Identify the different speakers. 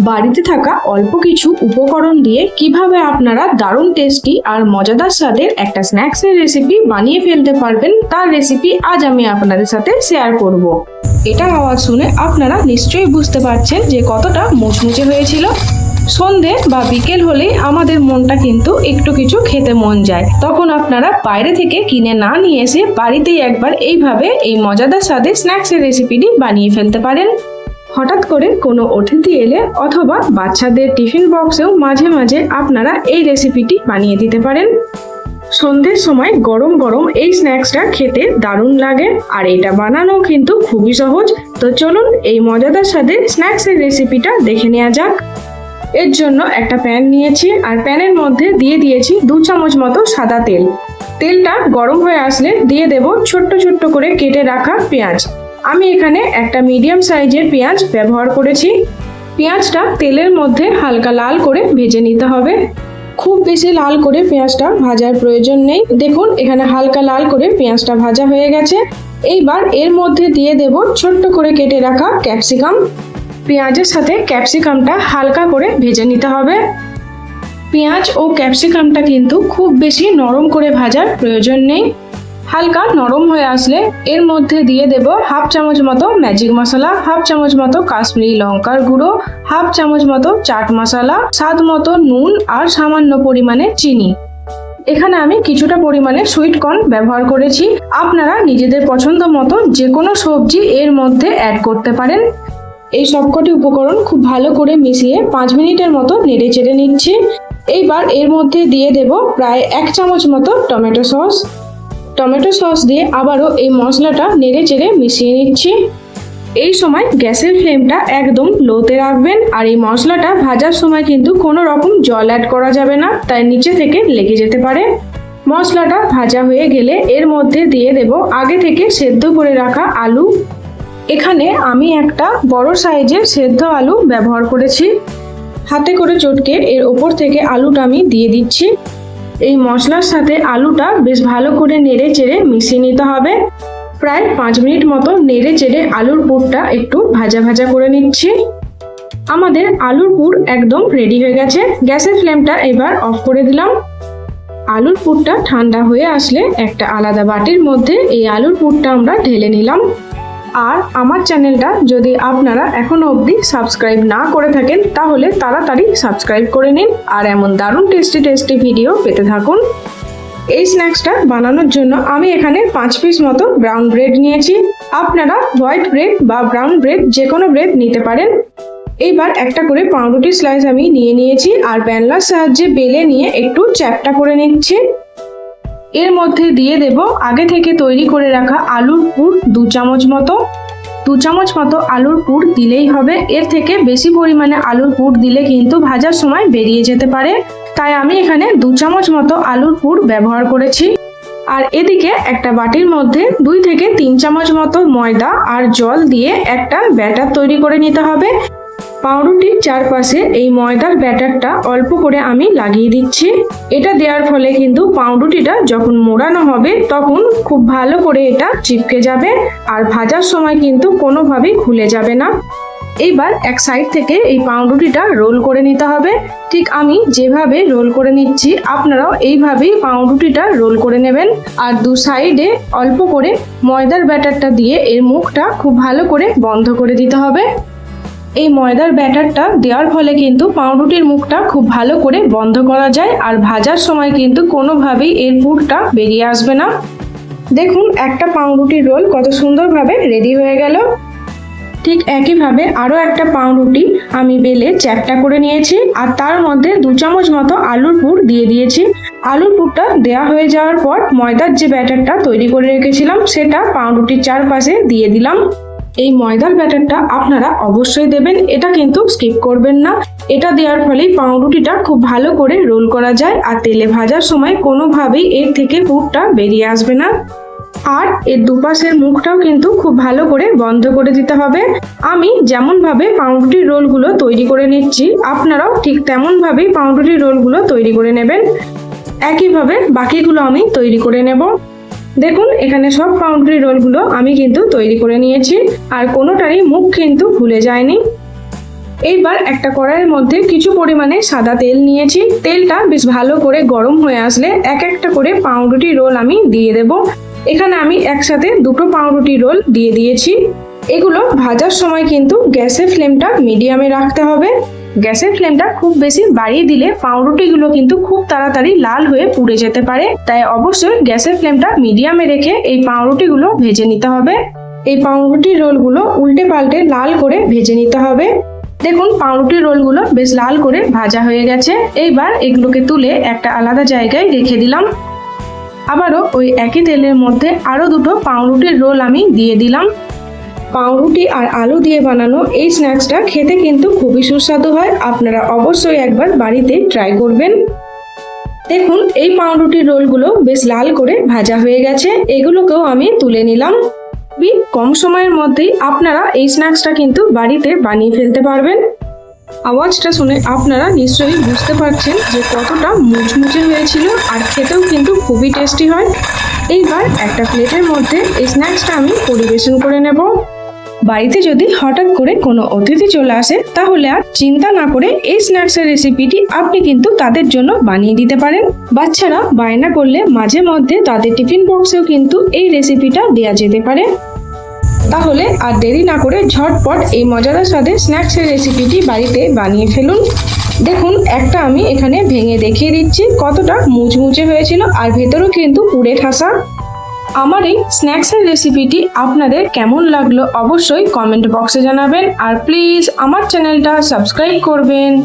Speaker 1: বাড়িতে থাকা অল্প কিছু উপকরণ দিয়ে কীভাবে আপনারা দারুণ টেস্টি আর মজাদার স্বাদের একটা স্ন্যাক্সের রেসিপি বানিয়ে ফেলতে পারবেন, তার রেসিপি আজ আমি আপনাদের সাথে শেয়ার করব। এটা আওয়াজ শুনে আপনারা নিশ্চয়ই বুঝতে পারছেন যে কতটা মুচমুচে হয়েছিল। সন্ধে বা বিকেল হলেই আমাদের মনটা কিন্তু একটু কিছু খেতে মন যায়। তখন আপনারা বাইরে থেকে কিনে না নিয়ে এসে বাড়িতেই একবার এইভাবে এই মজাদার স্বাদের স্ন্যাক্সের রেসিপিটি বানিয়ে ফেলতে পারেন। হঠাৎ করে কোনো অতিথি এলে অথবা বাচ্চাদের টিফিন বক্সেও মাঝে মাঝে আপনারা এই রেসিপিটি বানিয়ে দিতে পারেন। সন্ধ্যের সময় গরম গরম এই স্ন্যাক্সটা খেতে দারুণ লাগে আর এটা বানানো কিন্তু খুবই সহজ। তো চলুন এই মজাদার সাথে স্ন্যাক্সের রেসিপিটা দেখে নেওয়া যাক। এর জন্য একটা প্যান নিয়েছি আর প্যানের মধ্যে দিয়ে দিয়েছি দু চামচ মতো সাদা তেল। তেলটা গরম হয়ে আসলে দিয়ে দেব ছোট্ট ছোট্ট করে কেটে রাখা পেঁয়াজ। আমি এখানে একটা মিডিয়াম সাইজের পেঁয়াজ ব্যবহার করেছি। পেঁয়াজটা তেলের মধ্যে হালকা লাল করে ভেজে নিতে হবে। খুব বেশি লাল করে পেঁয়াজটা ভাজার প্রয়োজন নেই। দেখুন, এখানে হালকা লাল করে পেঁয়াজটা ভাজা হয়ে গেছে। এইবার এর মধ্যে দিয়ে দেব ছোট্ট করে কেটে রাখা ক্যাপসিকাম পেঁয়াজের সাথে ক্যাপসিকামটা হালকা করে ভেজে নিতে হবে। পেঁয়াজ ও ক্যাপসিকামটা কিন্তু খুব বেশি নরম করে ভাজার প্রয়োজন নেই। হালকা নরম হয়ে আসলে এর মধ্যে দিয়ে দেব হাফ চামচ মতো ম্যাজিক মশলা হাফ চামচ মতো কাশ্মীরি লঙ্কার গুঁড়ো, হাফ চামচ মতো চাট মশলা স্বাদ মতো নুন আর সামান্য পরিমাণে চিনি। এখানে আমি কিছুটা পরিমাণে সুইট কর্ন ব্যবহার করেছি। আপনারা নিজেদের পছন্দ মতো যে কোনো সবজি এর মধ্যে অ্যাড করতে পারেন। এই সবকটি উপকরণ খুব ভালো করে মিশিয়ে পাঁচ মিনিটের মতো নেড়ে চেড়ে নিচ্ছি। এইবার এর মধ্যে দিয়ে দেব প্রায় এক চামচ মতো টমেটো সস। টমেটো সস দিয়ে আবারও এই মশলাটা নেড়ে চেড়ে মিশিয়ে নিচ্ছি। এই সময় গ্যাসের ফ্লেমটা একদম লোতে রাখবেন আর এই মশলাটা ভাজার সময় কিন্তু কোনো রকম জল অ্যাড করা যাবে না, তাই নিচে থেকে লেগে যেতে পারে। মশলাটা ভাজা হয়ে গেলে এর মধ্যে দিয়ে দেব আগে থেকে সেদ্ধ করে রাখা আলু। এখানে আমি একটা বড় সাইজের সেদ্ধ আলু ব্যবহার করেছি। হাতে করে চটকে এর ওপর থেকে আলুটা আমি দিয়ে দিচ্ছি। এই মশলার সাথে আলুটা বেশ ভালো করে নেড়ে চেড়ে মিশিয়ে নিতে হবে। প্রায় পাঁচ মিনিট মতো নেড়ে চেড়ে আলুর পুরটা একটু ভাজা ভাজা করে নিচ্ছি। আমাদের আলুর পুর একদম রেডি হয়ে গেছে। গ্যাসের ফ্লেমটা এবার অফ করে দিলাম। আলুর পুরটা ঠান্ডা হয়ে আসলে একটা আলাদা বাটির মধ্যে এই আলুর পুরটা আমরা ঢেলে নিলাম। আর আমার চ্যানেলটা যদি আপনারা এখনও অবধি সাবস্ক্রাইব না করে থাকেন, তাহলে তাড়াতাড়ি সাবস্ক্রাইব করে নিন আর এমন দারুণ টেস্টি টেস্টি ভিডিও পেতে থাকুন। এই স্ন্যাক্সটা বানানোর জন্য আমি এখানে পাঁচ পিস মতো ব্রাউন ব্রেড নিয়েছি। আপনারা হোয়াইট ব্রেড বা ব্রাউন ব্রেড যে কোনো ব্রেড নিতে পারেন। এইবার একটা করে পাউরুটি স্লাইস আমি নিয়ে নিয়েছি আর প্যানলার সাহায্যে বেলে নিয়ে একটু চ্যাপটা করে নিচ্ছি। এর মধ্যে দিয়ে দেব আগে থেকে তৈরি করে রাখা আলুর পুর দু চামচ মতো। দু চামচ মতো আলুর পুর দিলেই হবে। এর থেকে বেশি পরিমাণে আলুর পুর দিলে কিন্তু ভাজার সময় বেরিয়ে যেতে পারে। তাই আমি এখানে দু চামচ মতো আলুর পুর ব্যবহার করেছি। আর এদিকে একটা বাটির মধ্যে দুই থেকে তিন চামচ মতো ময়দা আর জল দিয়ে একটা ব্যাটার তৈরি করে নিতে হবে। পাউরুটির চারপাশে এই ময়দার ব্যাটারটা অল্প করে আমি লাগিয়ে দিচ্ছি। এটা দেওয়ার ফলে কিন্তু পাউরুটিটা যখন মোড়ানো হবে, তখন খুব ভালো করে এটা চিপকে যাবে আর ভাজার সময় কিন্তু কোনোভাবেই খুলে যাবে না। এইবার এক সাইড থেকে এই পাউরুটিটা রোল করে নিতে হবে। ঠিক আমি যেভাবে রোল করে নিচ্ছি, আপনারাও এইভাবেই পাউরুটিটা রোল করে নেবেন। আর দু সাইডে অল্প করে ময়দার ব্যাটারটা দিয়ে এর মুখটা খুব ভালো করে বন্ধ করে দিতে হবে। এই ময়দার ব্যাটারটা দেওয়ার ফলে কিন্তু পাউরুটির মুখটা খুব ভালো করে বন্ধ করা যায় আর ভাজার সময় কিন্তু কোনোভাবেই এর পুরটা বেরিয়ে আসবে না। দেখুন, একটা পাউরুটির রোল কত সুন্দরভাবে রেডি হয়ে গেল। ঠিক একইভাবে আরও একটা পাউরুটি আমি বেলে চ্যাপটা করে নিয়েছি আর তার মধ্যে দু চামচ মতো আলুর পুর দিয়ে দিয়েছি। আলুর পুরটা দেওয়া হয়ে যাওয়ার পর ময়দার যে ব্যাটারটা তৈরি করে রেখেছিলাম সেটা পাউরুটির চারপাশে দিয়ে দিলাম। এই ময়দার ব্যাটারটা আপনারা অবশ্যই দেবেন। এটা কিন্তু স্কিপ করবেন না। এটা দেওয়ার ফলে পাউরুটিটা খুব ভালো করে রোল করা যায় আর তেলে ভাজার সময় কোনোভাবেই এর থেকে পুরটা বেরিয়ে আসবে না। আর এর দুপাশের মুখটাও কিন্তু খুব ভালো করে বন্ধ করে দিতে হবে। আমি যেমনভাবে পাউরুটির রোলগুলো তৈরি করে নিচ্ছি, আপনারাও ঠিক তেমনভাবেই পাউরুটির রোলগুলো তৈরি করে নেবেন। একইভাবে বাকিগুলো আমি তৈরি করে নেব। দেখুন, এখানে সব পাউরুটি রোলগুলো আমি কিন্তু তৈরি করে নিয়েছি, আর কোনোটারই মুখ কিন্তু ভুলে যায়নি। এইবার একটা কড়াইয়ের মধ্যে কিছু পরিমাণে সাদা তেল নিয়েছি। তেলটা বেশ ভালো করে গরম হয়ে আসলে এক একটা করে পাউরুটি রোল আমি দিয়ে দেব। এখানে আমি একসাথে দুটো পাউরুটি রোল দিয়ে দিয়েছি। এগুলো ভাজার সময় কিন্তু গ্যাসের ফ্লেমটা মিডিয়ামে রাখতে হবে। গ্যাসের ফ্লেমটা খুব বেশি বাড়িয়ে দিলে পাউরুটিগুলো কিন্তু খুব তাড়াতাড়ি লাল হয়ে পুড়ে যেতে পারে। তাই অবশ্যই গ্যাসের ফ্লেমটা মিডিয়ামে রেখে এই পাউরুটিগুলো ভেজে নিতে হবে। এই পাউরুটি রোলগুলো উল্টে পাল্টে লাল করে ভেজে নিতে হবে। দেখুন পাউরুটি রোলগুলো বেশ লাল করে ভাজা হয়ে গেছে। এইবার এগুলোকে তুলে একটা আলাদা জায়গায় রেখে দিলাম। আবারও ওই একই তেলের মধ্যে আরও দুটো পাউরুটির রোল আমি দিয়ে দিলাম। পাউরুটি আর আলু দিয়ে বানানো এই স্ন্যাক্সটা খেতে কিন্তু খুবই সুস্বাদু হয়। আপনারা অবশ্যই একবার বাড়িতে ট্রাই করবেন। দেখুন, এই পাউরুটির রোলগুলো বেশ লাল করে ভাজা হয়ে গেছে। এগুলোকেও আমি তুলে নিলাম। খুবই কম সময়ের মধ্যেই আপনারা এই স্ন্যাক্সটা কিন্তু বাড়িতে বানিয়ে ফেলতে পারবেন। আওয়াজটা শুনে আপনারা নিশ্চয়ই বুঝতে পারছেন যে কতটা মুচমুচে হয়েছিল আর খেতেও কিন্তু খুবই টেস্টি হয়। এইবার একটা প্লেটের মধ্যে এই স্ন্যাক্সটা আমি পরিবেশন করে নেব। বাড়িতে যদি হঠাৎ করে কোনো অতিথি চলে আসে, তাহলে আর চিন্তা না করে এই স্ন্যাক্সের রেসিপিটি আপনি কিন্তু তাদের জন্য বানিয়ে দিতে পারেন। বাচ্চারা বায়না করলে মাঝে মধ্যে তাদের টিফিন বক্সেও কিন্তু এই রেসিপিটা দেওয়া যেতে পারে। তাহলে আর দেরি না করে ঝটপট এই মজাদার স্বাদের স্ন্যাক্সের রেসিপিটি বাড়িতে বানিয়ে ফেলুন। দেখুন, একটা আমি এখানে ভেঙে দেখিয়ে দিচ্ছি, কতটা মুচমুচে হয়েছিল, আর ভেতরেও কিন্তু পুড়ে ঠাসা। আমার এই স্ন্যাক্সের রেসিপিটি আপনাদের কেমন লাগল অবশ্যই কমেন্ট বক্সে জানাবেন। আর প্লিজ আমার চ্যানেলটা সাবস্ক্রাইব করবেন।